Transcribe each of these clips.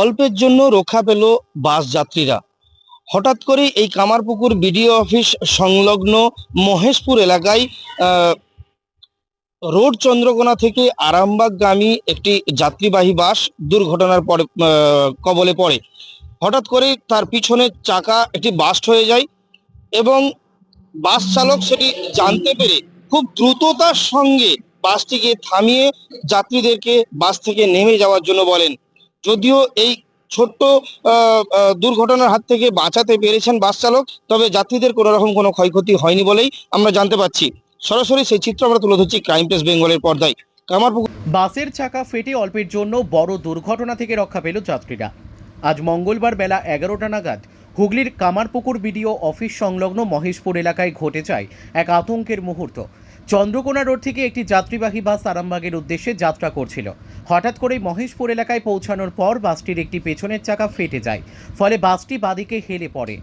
অল্পের জন্য রক্ষা পেল বাস যাত্রীরা। হঠাৎ করে এই কামারপুকুর বিডিও অফিস সংলগ্ন মহেশপুর এলাকায় রোড চন্দ্রকোনা থেকে আরামবাগগামী একটি যাত্রীবাহী বাস দুর্ঘটনার পরে কবলে পড়ে। হঠাৎ করে তার পিছনের চাকা একটি বাস্ট হয়ে যায় এবং বাস চালক সেটি জানতে পেরে খুব দ্রুততার সঙ্গে বাসটিকে থামিয়ে যাত্রীদেরকে বাস থেকে নেমে যাওয়ার জন্য বলেন। যদিও এই ছোট্ট দুর্ঘটনার হাত থেকে বাঁচাতে পেরেছেন বাস চালক, তবে যাত্রীদের কোনো রকম কোনো ক্ষয়ক্ষতি হয়নি বলেই আমরা জানতে পারছি। সরাসরি সেই চিত্র আমরা তুলে ধরছি ক্রাইম প্রেস বেঙ্গলের পর্দায়। বাসের চাকা ফেটে অল্পের জন্য বড় দুর্ঘটনা থেকে রক্ষা পেল যাত্রীরা। আজ মঙ্গলবার বেলা এগারোটা নাগাদ হুগলির কামারপুকুর বিডিও অফিস সংলগ্ন মহেশপুর এলাকায় ঘটে যায় এক আতঙ্কের মুহূর্ত। চন্দ্রকোনা রোড থেকে একটি যাত্রীবাহী বাস আরামবাগের উদ্দেশ্যে যাত্রা করছিল। হঠাৎ করেই মহেশপুর এলাকায় পৌঁছানোর পর বাসটির একটি পেছনের চাকা ফেটে যায়, ফলে বাসটি বাদিকে হেলে পড়ে।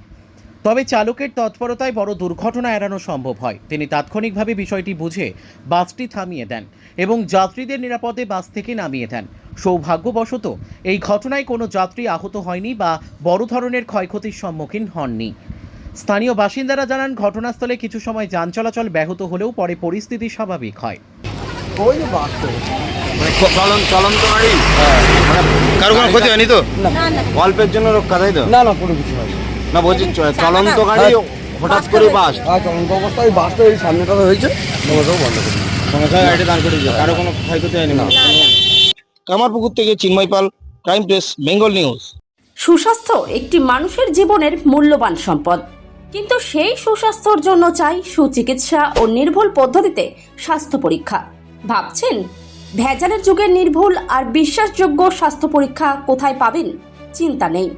তবে চালকের তৎপরতায় বড় দুর্ঘটনা এড়ানো সম্ভব হয়। তিনি তাৎক্ষণিকভাবে বিষয়টি বুঝে বাসটি থামিয়ে দেন এবং যাত্রীদের নিরাপদে বাস থেকে নামিয়ে দেন। সৌভাগ্যবশত এই ঘটনায় কোনো যাত্রী আহত হয়নি বা বড় ধরনের ক্ষয়ক্ষতির সম্মুখীন হননি। স্থানীয় বাসিন্দারা জানান, ঘটনাস্থলে কিছু সময় যান চলাচল ব্যাহত হলেও পরে পরিস্থিতি স্বাভাবিক হয়। মানে চলন চলন্ত গাড়ি মানে কারও কোনো ক্ষতি হয়নি তো? অল্পের জন্য রক্ষা তাই তো? না না কোনো কিছু হয়নি। না বলছি চলন্ত গাড়ি হঠাৎ করে বাস। চলন্ত অবস্থায় ওই বাসটা এই সামনেটা হয়েছে। তোমাকেও বন্ধ করে দিয়েছে। সমস্যা গাড়িটা দাঁড় করে কারও কোনো ক্ষয়ক্ষতি হয়নি না। কামারপুকুর থেকে Chinmoy Pal crime press Bengal news. সুস্বাস্থ্য একটি মানুষের জীবনের মূল্যবান সম্পদ। কিন্তু সেই সুস্বাস্থ্যর জন্য চাই সুচিকিৎসা ও নির্ভুল পদ্ধতিতে স্বাস্থ্য পরীক্ষা। ভাবছেন ভেজালের যুগে নির্ভুল আর বিশ্বাসযোগ্য স্বাস্থ্য পরীক্ষা কোথায় পাবেন? চিন্তা নেই।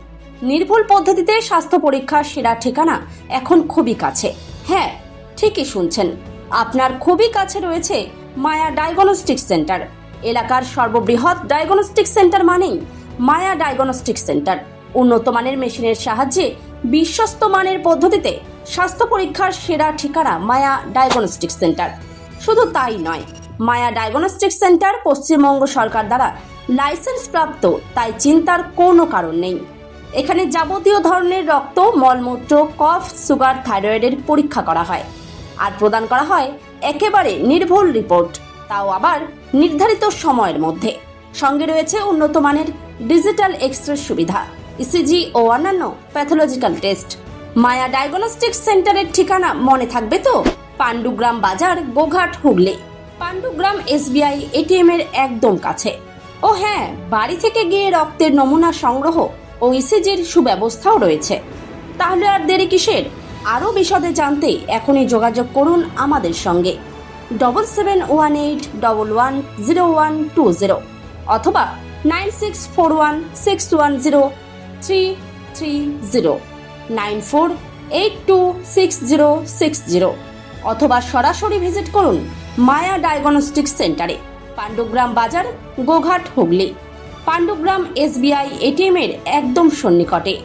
নির্ভুল পদ্ধতিতে স্বাস্থ্য পরীক্ষার সেরা ঠিকানা এখন খুবই কাছে। হ্যাঁ ঠিকই শুনছেন। আপনার খুবই কাছে রয়েছে মায়া ডায়াগনস্টিক সেন্টার। এলাকার সর্ববৃহৎ ডায়াগনস্টিক সেন্টার মানেই মায়া ডায়াগনস্টিক সেন্টার। উন্নত মানের মেশিনের সাহায্যে বিশ্বস্ত মানের পদ্ধতিতে স্বাস্থ্য পরীক্ষার সেরা ঠিকানা মায়া ডায়াগনস্টিক সেন্টার। শুধু তাই নয় মায়া ডায়াগনস্টিক সেন্টার পশ্চিমবঙ্গ সরকার দ্বারা লাইসেন্স প্রাপ্ত, তাই চিন্তার কোনো কারণ নেই। এখানে যাবতীয় ধরনের রক্ত, মলমূত্র, কফ, সুগার, থাইরয়েডের পরীক্ষা করা হয়। আর প্রদান করা হয় একেবারে নির্ভুল রিপোর্ট, তাও আবার নির্ধারিত সময়ের মধ্যে। সঙ্গে রয়েছে উন্নত মানের ডিজিটাল এক্স রে সুবিধা, ইসিজি ও অন্যান্য প্যাথোলজিক্যাল টেস্ট। মায়া ডায়াগনস্টিক সেন্টারের ঠিকানা মনে থাকবে তো? পাণ্ডুগ্রাম বাজার, গোঘাট, হুগলি। পাণ্ডুগ্রাম এসবিআই এটিএম এর একদম কাছে। ও হ্যাঁ বাড়ি থেকে গিয়ে রক্তের নমুনা সংগ্রহ ও ইসিজির সুব্যবস্থাও রয়েছে। তাহলে আর দেরি কিসের? আরও বিশদে জানতে এখনই যোগাযোগ করুন আমাদের সঙ্গে। Double seven one eight double one zero one two zero অথবা nine six four one six one zero three three zero nine four eight two six zero six zero অথবা সরাসরি ভিজিট করুন মায়া ডায়াগনস্টিক সেন্টারে। পাণ্ডুগ্রাম বাজার গোঘাট হুগলি। পাণ্ডুগ্রাম এসবিআই এটিএম এর একদম সন্নিকটে।